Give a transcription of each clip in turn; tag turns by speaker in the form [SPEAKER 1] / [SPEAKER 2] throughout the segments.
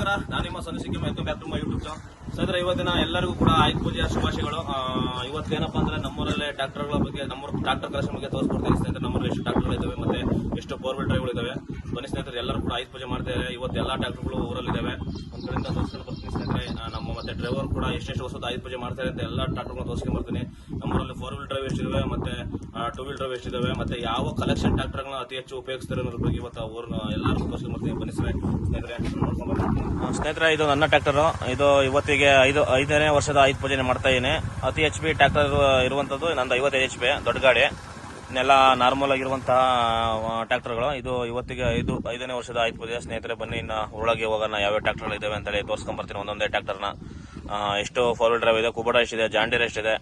[SPEAKER 1] ನಮಸ್ಕಾರ ನಾನು ನಿಮ್ಮ ಸಣ್ಣ ಸಿಕ್ಕಿ welcome back to my YouTube channel ಸ್ನೇಹಿತರೆ, ಇವತ್ತಿನ ಎಲ್ಲರಿಗೂ ಕೂಡ ಆಯುಧ ಪೂಜೆಯ ಶುಭಾಶಯಗಳು. ಇವತ್ತು ಏನಪ್ಪಾ ಅಂದ್ರೆ ನಮ್ಮೂರಲ್ಲೇ ಡಾಕ್ಟರ್ಗಳ ಬಗ್ಗೆ ನಮ್ಮೂರ ಡಾಕ್ಟರ್ ಕಲೆಕ್ಷನ್ ಬಗ್ಗೆ ತೋರಿಸ್ಕೊಡ್ತೀನಿ ಸ್ನೇಹಿತರೆ, ನಮ್ಮೂರಲ್ಲಿ ಎಷ್ಟು ಡಾಕ್ಟರ್ಗಳು ಇದಾವೆ ಮತ್ತೆ ಎಷ್ಟು ಬೋರ್ವೆಲ್ ಡ್ರೈವ್ಗಳು ಇದಾವೆ ಬನ್ನಿ ಸ್ನೇಹಿತರೆ, ಎಲ್ಲರೂ ಕೂಡ ಆಯುಧ ಪೂಜೆ ಮಾಡ್ತಾರೆ ಇವತ್ತು ಎಲ್ಲಾ ಡಾಕ್ಟರ್ಗಳು ಊರಲ್ಲಿದ್ದಾವೆ ಒಂದ್ ಕಡೆಯಿಂದ ತೋರಿಸ್ಕೊಂಡು ಬರ್ತೀನಿ ಸ್ನೇಹಿತರೆ. ನಮ್ಮ ಮತ್ತೆ ಡ್ರೈವರ್ ಕೂಡ ಎಷ್ಟೆಷ್ಟು ಹೊಸದು ಆಯುಧ ಪೂಜೆ ಮಾಡ್ತಾರೆ ಅಂತ ಎಲ್ಲ ಡಾಕ್ಟರ್ಗಳು ತೋರಿಸ್ಕೊಂಡು ಬರ್ತೀನಿ. ನಮ್ಮೂರಲ್ಲಿ ಫೋರ್ ವೀಲ್ ಡ್ರೈವ್ ಎಷ್ಟಿದಾವೆ ಮತ್ತೆ ಟೂ ವೀಲ್ ಡ್ರೈವ್ ಎಷ್ಟಿದಾವೆ ಮತ್ತೆ ಯಾವ ಕಲೆಕ್ಷನ್ ಡಾಕ್ಟರ್ಗಳನ್ನ ಅತಿ ಹೆಚ್ಚು ಉಪಯೋಗಿಸ್ತಾರೆ ಅನ್ನೋದ್ರ ಬಗ್ಗೆ ಇವತ್ತು ಊರ್ನ ಎಲ್ಲರಿಗೂ ತೋರಿಸ್ಕೊಂಡು ಬರ್ತೀನಿ. ಬನ್ನಿ ಸ್ನೇಹಿತರೆ. ಸ್ನೇಹಿತರೆ ಇದು ನನ್ನ ಟ್ರ್ಯಾಕ್ಟರ್ ಇದು ಇವತ್ತಿಗೆ ಐದು, ಐದನೇ ವರ್ಷದ ಆಯುಧ ಪೂಜೆ ಮಾಡ್ತಾ ಇದ್ದೀನಿ. ಅತಿ ಹೆಚ್ ಪಿ ಟ್ರ್ಯಾಕ್ಟರ್ ಇರುವಂತದ್ದು, ನಂದು ಐವತ್ತೈದು ಎಚ್ ಪಿ, ದೊಡ್ಡ ಗಾಡಿ. ಇನ್ನೆಲ್ಲ ನಾರ್ಮಲ್ ಆಗಿರುವಂತಹ ಟ್ರ್ಯಾಕ್ಟರ್ಗಳು ಇದು ಇವತ್ತಿಗೆ ಐದು, ಐದನೇ ವರ್ಷದ ಆಯುಧ ಪೂಜೆ. ಸ್ನೇಹಿತರೆ, ಬನ್ನಿ, ಇನ್ನ ಒಳಗೆ ಹೋಗೋಣ. ಯಾವ್ಯಾವ ಟ್ರ್ಯಾಕ್ಟರ್ಗಳು ಇದಾವೆ ಅಂತೇಳಿ ತೋರಿಸ್ಕೊಂಬರ್ತೀನಿ ಒಂದೊಂದೇ ಟ್ರ್ಯಾಕ್ಟರ್ನ ಎಷ್ಟು ಫೋರ್ ಡ್ರೈವ್ ಇದೆ ಕುಬೋಟ ಎಷ್ಟಿದೆ ಜಾಂಡೀರ್ ಎಷ್ಟಿದೆ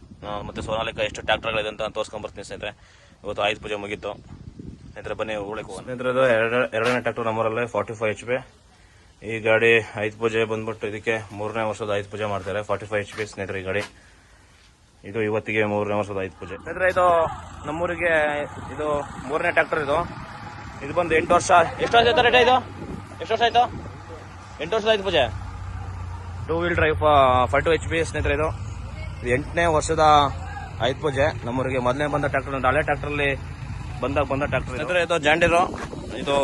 [SPEAKER 1] ಮತ್ತು ಸೋನಾಲಿಕ ಎಷ್ಟು ಟ್ರ್ಯಾಕ್ಟರ್ಗಳಿದೆ ಅಂತ ತೋರಿಸ್ಕೊಂಬರ್ತೀನಿ ಸ್ನೇಹಿತರೆ. ಇವತ್ತು ಆಯುಧ ಪೂಜೆ ಮುಗೀತು. ಸ್ನೇಹಿತರೆ, ಬನ್ನಿ ಹೋಗೋಣ. ಸ್ನೇಹಿತರೆ ಎರಡನೇ ಟ್ರ್ಯಾಕ್ಟರ್ ನಮ್ಮೂರಲ್ಲಿ ಫಾರ್ಟಿ ಫೈವ್ ಎಚ್ ಪಿ. ಈ ಗಾಡಿ ಐದು ಪೂಜೆ ಬಂದ್ಬಿಟ್ಟು ಇದಕ್ಕೆ ಮೂರನೇ ವರ್ಷದ ಐದು ಪೂಜೆ ಮಾಡ್ತಾರೆ ಫಾರ್ಟಿ ಫೈವ್ ಎಚ್ ಪಿ ಸ್ನೇಹಿತರೆ ಈ ಗಾಡಿ. ಇದು ಇವತ್ತಿಗೆ ಮೂರನೇ ವರ್ಷದ ಐದು ಪೂಜೆ. ಸ್ನೇಹಿತರೆ ಇದು ನಮ್ಮೂರಿಗೆ ಇದು ಮೂರನೇ ಟ್ರ್ಯಾಕ್ಟರ್ ಇದು. ಇದು ಬಂದು ಎಂಟು ವರ್ಷ ಎಷ್ಟು ವರ್ಷ ಆಯ್ತು ರೇಟ ಇದು? ಎಷ್ಟು ವರ್ಷ ಆಯ್ತು? ಎಂಟು ವರ್ಷದ ಐದು ಪೂಜೆ. Two wheel drive five two H P ಸ್ನೇಹಿತರೆ ಇದು. ಇದು ಎಂಟನೇ ವರ್ಷದ ಐದು ಪೂಜೆ. ನಮ್ಮೂರಿಗೆ ಮೊದಲನೇ ಬಂದ ಟ್ರ್ಯಾಕ್ಟರ್ ಹಳೆ ಟ್ರ್ಯಾಕ್ಟ್ರಲ್ಲಿ ಬಂದಾಗ ಬಂದ ಟ್ರ್ಯಾಕ್ಟರ್ ಸ್ನೇಹಿತರೆ ಇದು ಜಾಂಡಿರು ಇದು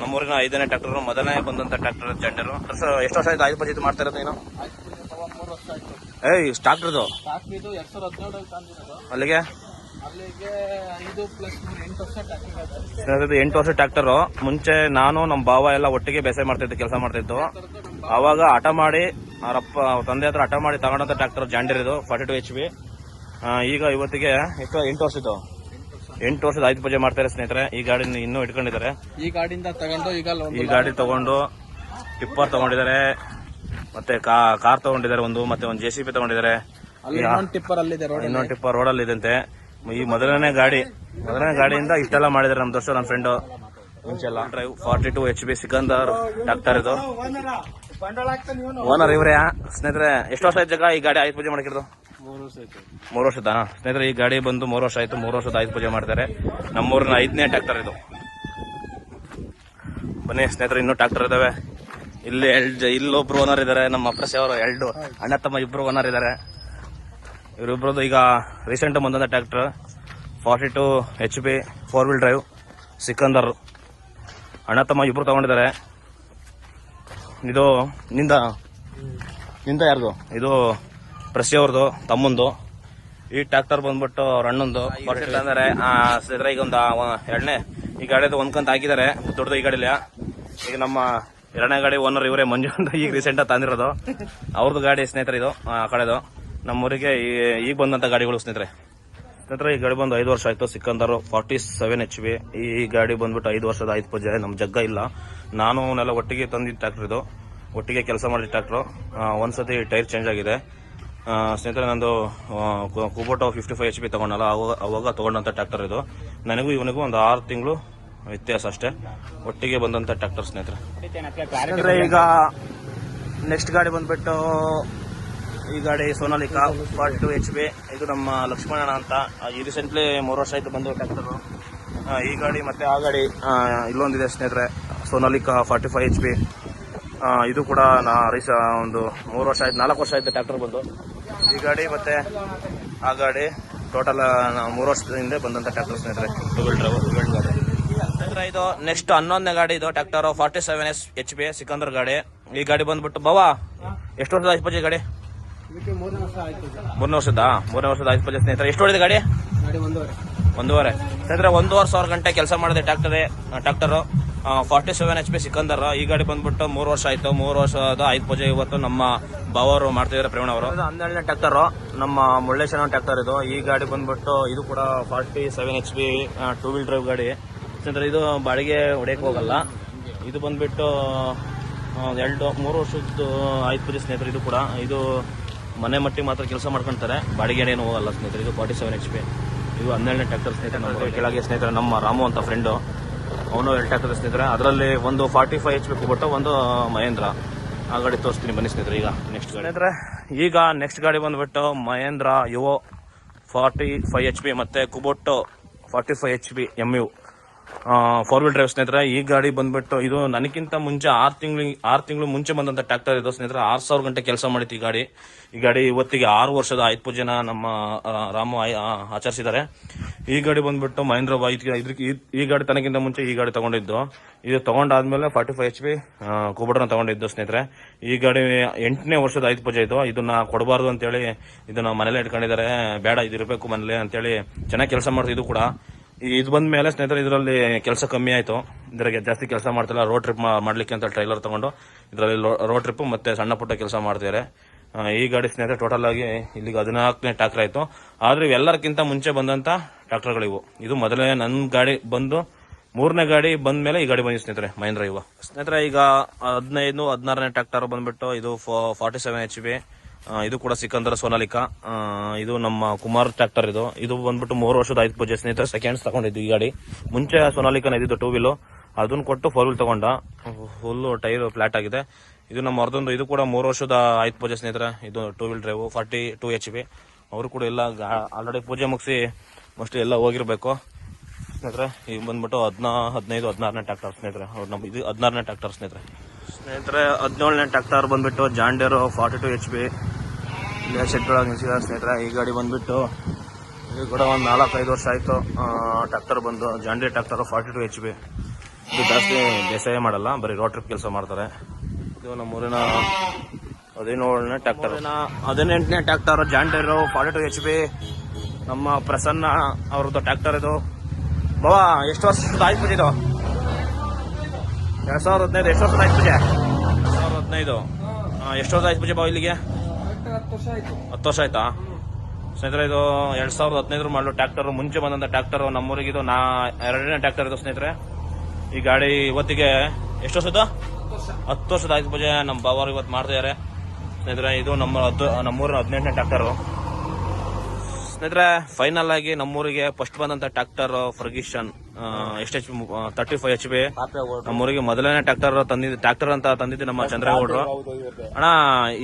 [SPEAKER 1] ನಮ್ಮೂರಿನ ಐದನೇ ಟ್ರ್ಯಾಕ್ಟರ್ ಮೊದಲನೇ ಬಂದಂತ ಟ್ರ್ಯಾಕ್ಟರ್ ಜಂಡರು ಎಷ್ಟು ವರ್ಷ ಆಯ್ತು ಐದು ಪೂಜೆ ಇದು ಮಾಡ್ತಾ ಇರೋದು
[SPEAKER 2] ಏನು ಆಯ್ತು
[SPEAKER 1] ಏಯ್ ಟ್ರಾಕ್ಟರ್ದು ಅಲ್ಲಿಗೆ?
[SPEAKER 2] ಎಂಟು ವರ್ಷ ಆಯ್ತು
[SPEAKER 1] ಎಂಟು ಟ್ರ್ಯಾಕ್ಟರ್ ಮುಂಚೆ ನಾನು ನಮ್ಮ ಭಾವ ಎಲ್ಲ ಒಟ್ಟಿಗೆ ಬೇಸಾಯ ಮಾಡ್ತಿದ್ದು ಕೆಲಸ ಮಾಡ್ತಿದ್ದು ಅವಾಗ ಹಠ ಮಾಡಿ ಅವರಪ್ಪ ತಂದೆ ಹತ್ರ ಹಠ ಮಾಡಿ ತಗೊಂಡಂತ ಟ್ರ್ಯಾಕ್ಟರ್ ಜಾಂಡಿರೋದು ಫಾರ್ಟಿ ಟು ಎಚ್ ಬಿ ಈಗ ಇವತ್ತಿಗೆ ಎಷ್ಟು ಎಂಟು ವರ್ಷದ್ದು ಎಂಟು ವರ್ಷದ ಆಯುಧ ಪೂಜೆ ಮಾಡ್ತಾರೆ ಸ್ನೇಹಿತರೆ ಈ ಗಾಡಿ ಇನ್ನೂ ಇಟ್ಕೊಂಡಿದ್ದಾರೆ.
[SPEAKER 2] ಈ ಗಾಡಿಯಿಂದ ತಗೊಂಡು ಈಗ
[SPEAKER 1] ಈ ಗಾಡಿ ತಗೊಂಡು ಟಿಪ್ಪರ್ ತಗೊಂಡಿದ್ದಾರೆ ಮತ್ತೆ ಕಾರ್ ತಗೊಂಡಿದ್ದಾರೆ ಒಂದು ಮತ್ತೆ ಒಂದು ಜೆ ಸಿ ಪಿ ತಗೊಂಡಿದ್ದಾರೆ.
[SPEAKER 2] ಅಲ್ಲಿ ಇನ್ನೊಂದು ಟಿಪ್ಪರ್ ರೋಡ್
[SPEAKER 1] ಅಲ್ಲಿ. ಟಿಪ್ಪರ್ ಇದಂತೆ ಈ ಮೊದಲನೇ ಗಾಡಿ ಮೊದಲನೇ ಗಾಡಿಯಿಂದ ಇಷ್ಟೆಲ್ಲ ಮಾಡಿದ್ದಾರೆ ನಮ್ಮ ದೋಸ್ತ ನಮ್ friend ಮುಂಚೆಲ್ಲ. Drive forty two H P Sikander doctor ಇದು. ಓನರ್ ಇವ್ರೆ ಸ್ನೇಹಿತರೆ ಎಷ್ಟು ವರ್ಷ ಆಯ್ತು ಜಗ ಈ ಗಾಡಿ ಆಯ್ತು ಪೂಜೆ ಮಾಡಿರೋದು
[SPEAKER 2] ಮೂರು ವರ್ಷ ಆಯ್ತು.
[SPEAKER 1] ಮೂರು ವರ್ಷದ? ಸ್ನೇಹಿತರೆ ಈ ಗಾಡಿ ಬಂದು ಮೂರು ವರ್ಷ ಆಯ್ತು ಮೂರು ವರ್ಷದ ಆಯ್ತು ಪೂಜೆ ಮಾಡ್ತಾರೆ. ನಮ್ಮೂರಿನ ಐದನೇ ಟ್ಯಾಕ್ಟರ್ ಇದು. ಬನ್ನಿ ಸ್ನೇಹಿತರೆ ಇನ್ನೂ ಟ್ಯಾಕ್ಟರ್ ಇದಾವೆ. ಇಲ್ಲಿ ಎಲ್ಡ್ ಇಲ್ಲೊಬ್ರು ಓನರ್ ಇದಾರೆ ನಮ್ಮ ಅಪ್ರಸ್ ಅವರು ಎರಡು ಅಣ್ಣ ತಮ್ಮ ಇಬ್ರು ಓನರ್ ಇದಾರೆ. ಇವರಿಬ್ರದ್ದು ಈಗ ರೀಸೆಂಟ್ ಬಂದಂಥ tractor forty two H P four wheel drive Sikander. ಅಣ್ಣ ತಮ್ಮ ಇಬ್ರು ತಗೊಂಡಿದ್ದಾರೆ. ಇದು ನಿಂದ? ನಿಂದ ಯಾರ್ದು? ಇದು ಪ್ರಸಿ ಅವ್ರದ್ದು ತಮ್ಮಂದು. ಈ ಟ್ರ್ಯಾಕ್ಟರ್ ಬಂದ್ಬಿಟ್ಟು ಅವ್ರ ಅಣ್ಣಂದು. ಅಂದ್ರೆ ಸ್ನೇಹಿತರೆ ಈಗ ಒಂದು ಎರಡನೇ ಈ ಗಾಡಿದು ಒಂದ್ಕಂತ ಹಾಕಿದ್ದಾರೆ. ದೊಡ್ಡದು ಈ ಗಾಡಿಲಿ. ಈಗ ನಮ್ಮ ಎರಡನೇ ಗಾಡಿ ಓನರ್ ಇವರೇ ಮಂಜು ಅಂತ ಈಗ ರೀಸೆಂಟ್ ತಂದಿರೋದು. ಅವ್ರದ್ದು ಗಾಡಿ ಸ್ನೇಹಿತರೆ ಇದು ಆ ಕಡೆದು. ನಮ್ಮೂರಿಗೆ ಈ- ಈಗ ಬಂದಂತ ಗಾಡಿಗಳು ಸ್ನೇಹಿತರೆ. ಸ್ನೇಹಿತರೆ ಈ ಗಾಡಿ ಬಂದು ಐದು ವರ್ಷ ಆಯ್ತು Sikander forty seven H P ಈ ಗಾಡಿ ಬಂದ್ಬಿಟ್ಟು ಐದು ವರ್ಷದ ಆಯ್ತು ಪೂಜೆ. ನಮ್ ಜಗ್ಗ ಇಲ್ಲ. ನಾನು ಅವನ್ನೆಲ್ಲ ಒಟ್ಟಿಗೆ ತಂದಿದ್ದ ಟ್ರಾಕ್ಟರ್ ಇದು. ಒಟ್ಟಿಗೆ ಕೆಲಸ ಮಾಡಿದ ಟ್ರಾಕ್ಟರ್ ಒಂದ್ಸತಿ ಟೈರ್ ಚೇಂಜ್ ಆಗಿದೆ. ಸ್ನೇಹಿತರೆ, ನಂದು Kubota fifty five H P ತಗೊಂಡಲ್ಲ, ಅವಾಗ ತಗೊಂಡಂತ ಟ್ರ್ಯಾಕ್ಟರ್ ಇದು. ನನಗೂ ಇವನಿಗೂ ಒಂದು ಆರು ತಿಂಗಳು ವ್ಯತ್ಯಾಸ ಅಷ್ಟೇ. ಒಟ್ಟಿಗೆ ಬಂದಂತ ಟ್ರ್ಯಾಕ್ಟರ್ ಸ್ನೇಹಿತರೆ. ಈಗ ನೆಕ್ಸ್ಟ್ ಗಾಡಿ ಬಂದ್ಬಿಟ್ಟು, ಈ ಗಾಡಿ Sonalika forty two H P ಇದು ನಮ್ಮ ಲಕ್ಷ್ಮಣ ಅಂತ. ಈ ರೀಸೆಂಟ್ಲಿ ಮೂರು ವರ್ಷ ಆಯ್ತು ಬಂದು ಟ್ರ್ಯಾಕ್ಟರು ಈ ಗಾಡಿ ಮತ್ತೆ ಆ ಗಾಡಿ ಇಲ್ಲೊಂದಿದೆ ಸ್ನೇಹಿತರೆ Sonalika forty five H P ಇದು ಕೂಡ ನಾ ರೀಸ ಒಂದು ಮೂರು ವರ್ಷ ಆಯ್ತು ನಾಲ್ಕು ವರ್ಷ ಆಯ್ತು ಟ್ರ್ಯಾಕ್ಟರ್ ಬಂದು. ಈ ಗಾಡಿ ಮತ್ತೆ ಆ ಗಾಡಿ ಟೋಟಲ್ ಮೂರು ವರ್ಷದಿಂದ ಬಂದಂತ ಟ್ರ್ಯಾಕ್ಟರ್ ಸ್ನೇಹಿತರೆ. ಡಬಲ್ ಡ್ರೈವರ್ ಡ್ರೈವ್ ಗಾಡಿ ಸ್ನೇಹಿತರೆ ಇದು ನೆಕ್ಸ್ಟ್ ಹನ್ನೊಂದನೇ ಗಾಡಿ ಇದು tractor forty seven S H P Sikander ಗಾಡಿ. ಈ ಗಾಡಿ ಬಂದ್ಬಿಟ್ಟು ಬವಾ ಎಷ್ಟು ವರ್ಷದ ಆಯ್ತು ಪಜೆ ಗಾಡಿ?
[SPEAKER 2] ಇದಕ್ಕೆ ಮೂರನೇ
[SPEAKER 1] ವರ್ಷದ ಮೂರನೇ ವರ್ಷದ ಆಯ್ತು ಪಜೆ ಸ್ನೇಹಿತರೆ. ಎಷ್ಟು ಹೊಡಿದೆ ಗಾಡಿ?
[SPEAKER 2] ಗಾಡಿ ಒಂದೂವರೆ.
[SPEAKER 1] ಒಂದೂವರೆ. ಸ್ನೇಹಿತರೆ ಒಂದೂವರೆ ಸಾವಿರ ಗಂಟೆ ಕೆಲಸ ಮಾಡಿದೆ tractor tractor forty seven H P Sikander ಈ ಗಾಡಿ ಬಂದ್ಬಿಟ್ಟು ಮೂರು ವರ್ಷ ಆಯ್ತು. ಮೂರು ವರ್ಷದ ಐದು ಪೂಜೆ ಇವತ್ತು ನಮ್ಮ ಬಾವರು ಮಾಡ್ತಿದ್ದಾರೆ ಪ್ರೇಮಣ ಅವರು. ಹನ್ನೆರಡನೇ ಟ್ಯಾಕ್ಟರ್ ನಮ್ಮ ಮುಳ್ಳೇಶ್ವರ ಟ್ಯಾಕ್ಟರ್ ಇದು. ಈ ಗಾಡಿ ಬಂದ್ಬಿಟ್ಟು ಇದು ಕೂಡ forty seven H P two wheel drive ಗಾಡಿ. ಯಾಕಂದ್ರೆ ಇದು ಬಾಡಿಗೆ ಹೊಡೆಯಕ್ಕೆ ಹೋಗಲ್ಲ. ಇದು ಬಂದ್ಬಿಟ್ಟು ಎರಡು ಮೂರು ವರ್ಷದ್ದು ಐದು ಪೂಜೆ ಸ್ನೇಹಿತರು ಇದು ಕೂಡ. ಇದು ಮನೆ ಮಟ್ಟಿಗೆ ಮಾತ್ರ ಕೆಲಸ ಮಾಡ್ಕೊಂತಾರೆ. ಬಾಡಿಗೆ ಏನು ಹೋಗಲ್ಲ ಸ್ನೇಹಿತರೆ ಇದು ಫಾರ್ಟಿ ಸೆವೆನ್ ಎಚ್ ಪಿ ಇದು ಹನ್ನೆರಡನೇ ಟ್ಯಾಕ್ಟರ್ ಸ್ನೇಹಿತರೆ ನಮ್ಮ ಕೆಳಗೆ ಸ್ನೇಹಿತರೆ ನಮ್ಮ ರಾಮು ಅಂತ ಫ್ರೆಂಡು ಅವನು ಎರಡು ಟ್ಯಾಕ್ಟರ್ ಸ್ನೇಹಿತರೆ. ಅದರಲ್ಲಿ ಒಂದು ಫಾರ್ಟಿ ಫೈವ್ ಎಚ್ ಬಿ ಕೊಟ್ಟು ಒಂದು ಮಹೇಂದ್ರ. ಆ ಗಾಡಿ ತೋರಿಸ್ತೀನಿ ಬನ್ನಿ ಸ್ನೇಹಿತರೆ, ಈಗ ನೆಕ್ಸ್ಟ್ ಗಾಡಿ. ಅಂದರೆ ಈಗ ನೆಕ್ಸ್ಟ್ ಗಾಡಿ ಬಂದ್ಬಿಟ್ಟು Mahindra Yuvo forty five H P ಮತ್ತೆ Kubota forty five H P M U four wheel drive ಸ್ನೇಹಿತರೆ, ಈ ಗಾಡಿ ಬಂದ್ಬಿಟ್ಟು ಇದು ನನಗಿಂತ ಮುಂಚೆ ಆರು ತಿಂಗಳು ಆರು ತಿಂಗಳು ಮುಂಚೆ ಬಂದಂತ ಟ್ರ್ಯಾಕ್ಟರ್ ಇದು ಸ್ನೇಹಿತರೆ. ಆರು ಸಾವಿರ ಗಂಟೆ ಕೆಲಸ ಮಾಡಿತ್ತು ಈ ಗಾಡಿ. ಈ ಗಾಡಿ ಇವತ್ತಿಗೆ ಆರು ವರ್ಷದ ಆಯ್ತು ಪೂಜೆನ ನಮ್ಮ ರಾಮು ಆಚರಿಸಿದ್ದಾರೆ. ಈ ಗಾಡಿ ಬಂದ್ಬಿಟ್ಟು ಮಹೇಂದ್ರ ಇದಕ್ಕೆ ಈ- ಗಾಡಿ ತನಗಿಂತ ಮುಂಚೆ ಈ ಗಾಡಿ ತಗೊಂಡಿದ್ದು. ಇದು ತಗೊಂಡಾದ್ಮೇಲೆ ಫಾರ್ಟಿ ಫೈವ್ ಎಚ್ ಪಿ ಕೂಬರ್ನ ತಗೊಂಡಿದ್ದು ಸ್ನೇಹಿತರೆ. ಈ ಗಾಡಿ ಎಂಟನೇ ವರ್ಷದ ಆಯ್ತು ಪೂಜೆ ಇದು. ಇದನ್ನ ಕೊಡಬಾರ್ದು ಅಂತೇಳಿ ಇದನ್ನ ಮನೇಲೆ ಇಟ್ಕೊಂಡಿದ್ದಾರೆ. ಬೇಡ, ಇದು ಇರಬೇಕು ಮನೇಲಿ ಅಂತೇಳಿ ಚೆನ್ನಾಗಿ ಕೆಲಸ ಮಾಡ್ತಿದ್ದು ಕೂಡ. ಇದು ಬಂದ ಮೇಲೆ ಸ್ನೇಹಿತರೆ, ಇದರಲ್ಲಿ ಕೆಲಸ ಕಮ್ಮಿ ಆಯಿತು. ಇದ್ರಾಗೆ ಜಾಸ್ತಿ ಕೆಲಸ ಮಾಡ್ತಿಲ್ಲ. ರೋಡ್ ಟ್ರಿಪ್ ಮಾಡ್ಲಿಕ್ಕೆ ಅಂತ ಟ್ರೈಲರ್ ತಗೊಂಡು ಇದರಲ್ಲಿ ರೋಡ್ ಟ್ರಿಪ್ ಮತ್ತೆ ಸಣ್ಣ ಪುಟ್ಟ ಕೆಲಸ ಮಾಡ್ತಿದ್ದಾರೆ. ಈ ಗಾಡಿ ಸ್ನೇಹಿತರೆ ಟೋಟಲ್ ಆಗಿ ಇಲ್ಲಿಗೆ ಹದಿನಾಲ್ಕನೇ ಟ್ರ್ಯಾಕ್ಟರ್ ಆಯಿತು. ಆದರೆ ಇವೆಲ್ಲರಿಗಿಂತ ಮುಂಚೆ ಬಂದಂತ ಟ್ರ್ಯಾಕ್ಟರ್ಗಳಿವು ಇದು ಮೊದಲನೇ ನನ್ನ ಗಾಡಿ ಬಂದು ಮೂರನೇ ಗಾಡಿ ಬಂದ ಮೇಲೆ ಈ ಗಾಡಿ ಬಂದಿದೆ ಸ್ನೇಹಿತರೆ, ಮಹೇಂದ್ರ ಇವ. ಸ್ನೇಹಿತರೆ, ಈಗ ಹದಿನೈದು, ಹದಿನಾರನೇ ಟ್ರ್ಯಾಕ್ಟರ್ ಬಂದ್ಬಿಟ್ಟು ಇದು ಫಾರ್ಟಿ ಸೆವೆನ್ ಎಚ್ ಬಿ ಇದು ಕೂಡ ಸಿಕಂದರ ಸೋನಾಲಿಕಾ. ಇದು ನಮ್ಮ ಕುಮಾರ್ ಟ್ರ್ಯಾಕ್ಟರ್ ಇದು. ಇದು ಬಂದ್ಬಿಟ್ಟು ಮೂರು ವರ್ಷದ ಐದು ಪೂಜೆ ಸ್ನೇಹಿತರೆ ಸೆಕೆಂಡ್ಸ್ ತಗೊಂಡಿದ್ದು ಈ ಗಾಡಿ. ಮುಂಚೆ ಸೋನಾಲಿಕಾನ ಇದ್ದು ಟೂ ವೀಲು ಅದನ್ನು ಕೊಟ್ಟು ಫೋರ್ ವೀಲ್ ತಗೊಂಡ. ಫುಲ್ ಟೈರ್ ಫ್ಲಾಟ್ ಆಗಿದೆ. ಇದು ನಮ್ಮ ಅರ್ಧೊಂದು, ಇದು ಕೂಡ ಮೂರು ವರ್ಷದ ಐದು ಪೂಜೆ ಸ್ನೇಹಿತರೆ. ಇದು two wheel drive forty two H P ಅವರು ಕೂಡ ಎಲ್ಲ ಆಲ್ರೆಡಿ ಪೂಜೆ ಮುಗಿಸಿ ಮೋಸ್ಟ್ಲಿ ಎಲ್ಲ ಹೋಗಿರ್ಬೇಕು. ಸ್ನೇಹಿತರೆ, ಈಗ ಬಂದ್ಬಿಟ್ಟು ಹದಿನಾ, ಹದಿನೈದು, ಹದಿನಾರನೇ ಟ್ಯಾಕ್ಟರ್ ಸ್ನೇಹಿತರೆ. ಅವ್ರು ನಮ್ಮ, ಇದು ಹದಿನಾರನೇ ಟ್ಯಾಕ್ಟರ್ ಸ್ನೇಹಿತರೆ. ಸ್ನೇಹಿತರೆ, ಹದಿನೇಳನೇ ಟ್ಯಾಕ್ಟರ್ ಬಂದ್ಬಿಟ್ಟು John Deere forty two H P ಇಲ್ಲೇ ಒಳಗೆ ನಿಲ್ಸಿದ್ದಾರೆ ಸ್ನೇಹಿತರೆ, ಈ ಗಾಡಿ ಬಂದ್ಬಿಟ್ಟು ಇದು ಕೂಡ ಒಂದು ನಾಲ್ಕೈದು ವರ್ಷ ಆಯಿತು ಟ್ಯಾಕ್ಟರ್ ಬಂದು John Deere tractor forty two H P ಇದು ಜಾಸ್ತಿ ಬೇಸಾಯ ಮಾಡಲ್ಲ, ಬರೀ ರೋಡ್ ಟ್ರಿಪ್ ಕೆಲಸ ಮಾಡ್ತಾರೆ. ಇದು ನಮ್ಮೂರಿನ ಹದಿನೇಳನೇ ಟ್ಯಾಕ್ಟರ್ ಹದಿನೆಂಟನೇ tractor John Deere forty two H P ನಮ್ಮ ಪ್ರಸನ್ನ ಅವ್ರದ್ದು ಟ್ಯಾಕ್ಟರ್ ಇದು. ಬಾವಾ ಎಷ್ಟು ವರ್ಷ ಆಯ್ತು ಇದು? ಎರಡ್ ಸಾವಿರದ ಹದಿನೈದು ಎಷ್ಟು ವರ್ಷದ ಆಯ್ತು ಪೂಜೆ? ಎರಡು ಸಾವಿರದ ಹದಿನೈದು. ಆ, ಎಷ್ಟು ವರ್ಷದ ಆಯ್ತು ಪೂಜೆ ಬಾವ ಇಲ್ಲಿಗೆ?
[SPEAKER 2] ಹತ್ತು ವರ್ಷ ಆಯ್ತು?
[SPEAKER 1] ವರ್ಷ ಸ್ನೇಹಿತರೆ ಇದು ಎರಡು ಸಾವಿರದ ಹದಿನೈದರ ಮಾಡಲು ಟ್ರ್ಯಾಕ್ಟರ್ ಮುಂಚೆ ಬಂದಂಥ ಟ್ರ್ಯಾಕ್ಟರ್ ನಮ್ಮೂರಿಗೆ ಇದು ನಾ ಎರಡನೇ ಟ್ರ್ಯಾಕ್ಟರ್ ಇದು ಸ್ನೇಹಿತರೆ. ಈ ಗಾಡಿ ಇವತ್ತಿಗೆ ಎಷ್ಟು ವರ್ಷದ
[SPEAKER 2] ಹತ್ತು ವರ್ಷ
[SPEAKER 1] ವರ್ಷದ ಆಯ್ತು ಪೂಜೆ ನಮ್ಮ ಬಾವರು ಇವತ್ತು ಮಾಡ್ತಿದ್ದಾರೆ ಸ್ನೇಹಿತರೆ ಇದು ನಮ್ಮ ಹತ್ತು ನಮ್ಮೂರಿನ ಹದಿನೆಂಟನೇ ಟ್ರ್ಯಾಕ್ಟರು ಸ್ನೇಹಿತರೆ ಫೈನಲ್ ಆಗಿ ನಮ್ಮೂರಿಗೆ ಫಸ್ಟ್ ಬಂದಂತ ಟ್ರ್ಯಾಕ್ಟರ್ ಫರ್ಗಿಷನ್ ಎಷ್ಟು H thirty five H P ನಮ್ಮೂರಿಗೆ ಮೊದಲನೇ ಟ್ರ್ಯಾಕ್ಟರ್ ತಂದಿದ್ದು ಟ್ರ್ಯಾಕ್ಟರ್ ಅಂತ ತಂದಿದ್ದು ನಮ್ಮ ಚಂದ್ರೇಗೌಡರು. ಅಣ್ಣ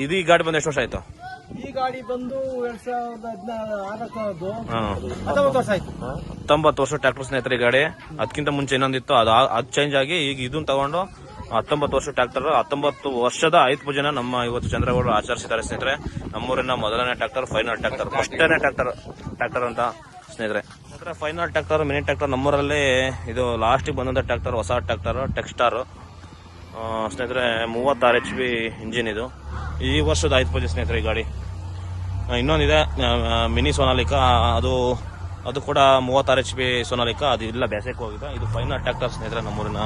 [SPEAKER 1] ಇದು ಈ ಗಾಡಿ ಬಂದು ಎಷ್ಟು ವರ್ಷ ಆಯ್ತು?
[SPEAKER 2] ಈ ಗಾಡಿ ಬಂದು ಎರಡ್ ಸಾವಿರದ ಹತ್ತೊಂಬತ್ತು ವರ್ಷ ಆಯ್ತು.
[SPEAKER 1] ಹತ್ತೊಂಬತ್ತು ವರ್ಷ ಟ್ರ್ಯಾಕ್ಟರ್ ಸ್ನೇಹಿತರೆ ಈ ಗಾಡಿ. ಅದಕ್ಕಿಂತ ಮುಂಚೆ ಇನ್ನೊಂದಿತ್ತು. ಅದು ಅದು ಚೇಂಜ್ ಆಗಿ ಈಗ ಇದನ್ನ ತಗೊಂಡು ಹತ್ತೊಂಬತ್ತು ವರ್ಷ ಟ್ರ್ಯಾಕ್ಟರ್ ಹತ್ತೊಂಬತ್ತು ವರ್ಷದ ಐದು ಪೂಜೆನ ನಮ್ಮ ಇವತ್ತು ಚಂದ್ರಗೌಡರು ಆಚರಿಸಿದ್ದಾರೆ ಸ್ನೇಹಿತರೆ. ನಮ್ಮೂರಿನ ಮೊದಲನೇ ಟ್ರ್ಯಾಕ್ಟರ್ ಫೈನಲ್ ಟ್ರ್ಯಾಕ್ಟರ್ ಫಸ್ಟನೇ ಟ್ರ್ಯಾಕ್ಟರ್ ಟ್ರ್ಯಾಕ್ಟರ್ ಅಂತ ಸ್ನೇಹಿತರೆ. ಸ್ನೇಹಿತರೆ ಫೈನಲ್ ಟ್ರ್ಯಾಕ್ಟರ್ ಮಿನಿ ಟ್ರ್ಯಾಕ್ಟರ್ ನಮ್ಮೂರಲ್ಲಿ ಇದು ಲಾಸ್ಟಿಗೆ ಬಂದಂತ ಟ್ರ್ಯಾಕ್ಟರ್ ಹೊಸ ಟ್ರ್ಯಾಕ್ಟರ್ ಟೆಕ್ಸ್ಟಾರ್ ಸ್ನೇಹಿತರೆ, ಮೂವತ್ತಾರು ಎಚ್ ಬಿ ಇಂಜಿನ್ ಇದು. ಈ ವರ್ಷದ ಆಯ್ತು ಪೂಜೆ ಸ್ನೇಹಿತರೆ ಈ ಗಾಡಿ. ಇನ್ನೊಂದಿದೆ ಮಿನಿ ಸೋನಾಲಿಕಾ ಅದು ಅದು ಕೂಡ ಮೂವತ್ತಾರು ಎಚ್ ಬಿ ಸೋನಾಲಿಕಾ ಅದು ಇಲ್ಲ, ಬೇಸಕ್ಕೆ ಹೋಗಿದೆ. ಇದು ಫೈನಲ್ ಟ್ರ್ಯಾಕ್ಟರ್ ಸ್ನೇಹಿತರೆ ನಮ್ಮೂರಿನ.